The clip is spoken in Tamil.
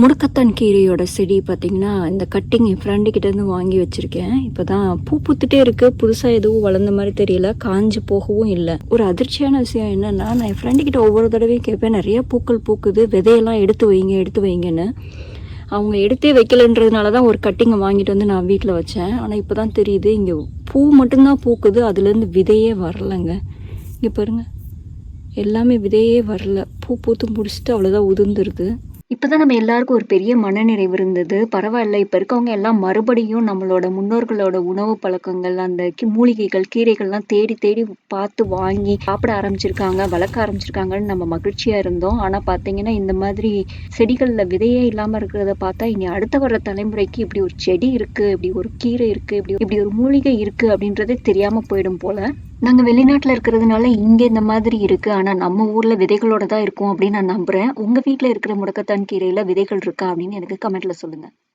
முடக்கத்தான் கீரையோட செடி பார்த்திங்கன்னா இந்த கட்டிங் என் ஃப்ரெண்டு கிட்டேருந்து வாங்கி வச்சுருக்கேன் இப்போ தான் பூ பூத்துட்டே இருக்குது புதுசாக எதுவும் வளர்ந்த மாதிரி தெரியல. காஞ்சு போகவும் இல்லை ஒரு அதிர்ச்சியான விஷயம் என்னென்னா நான் என் ஃப்ரெண்டுக்கிட்ட ஒவ்வொரு தடவையும் கேட்பேன். நிறையா பூக்கள் பூக்குது. விதையெல்லாம் எடுத்து வைங்க, எடுத்து வைங்கன்னு. அவங்க எடுத்தே வைக்கலன்றதுனால தான் ஒரு கட்டிங்கை வாங்கிட்டு வந்து நான் வீட்டில் வச்சேன். ஆனால் இப்போ தான் தெரியுது, இங்கே பூ மட்டும்தான் பூக்குது. அதுலேருந்து விதையே வரலங்க. இங்கே பாருங்க. எல்லாமே விதையே வரல. பூ பூத்து முடிச்சுட்டு அவ்வளோதான் உதிர்ந்துருது. இப்பதான் நம்ம எல்லாருக்கும் ஒரு பெரிய மனநிறைவு இருந்தது. பரவாயில்ல, இப்போ இருக்கவங்க எல்லாம் மறுபடியும் நம்மளோட முன்னோர்களோட உணவு பழக்கங்கள், அந்த கி மூலிகைகள், கீரைகள்லாம் தேடி தேடி பார்த்து வாங்கி சாப்பிட ஆரம்பிச்சிருக்காங்க, வளர்க்க ஆரம்பிச்சிருக்காங்கன்னு நம்ம மகிழ்ச்சியா இருந்தோம். ஆனா பார்த்தீங்கன்னா, இந்த மாதிரி செடிகள்ல விதையே இல்லாம இருக்கிறத பார்த்தா, இனி அடுத்த வர தலைமுறைக்கு இப்படி ஒரு செடி இருக்கு, இப்படி ஒரு கீரை இருக்கு, இப்படி இப்படி ஒரு மூலிகை இருக்கு அப்படின்றதே தெரியாம போயிடும் போல. நாங்கள் வெளிநாட்டில் இருக்கிறதுனால இங்கே இந்த மாதிரி இருக்கு. ஆனால் நம்ம ஊரில் விதைகளோட தான் இருக்கும் அப்படின்னு நான் நம்புகிறேன் உங்கள் வீட்டில் இருக்கிற முடக்கத்தான் கீரையில் விதைகள் இருக்கா அப்படின்னு எனக்கு கமெண்ட்டில் சொல்லுங்கள்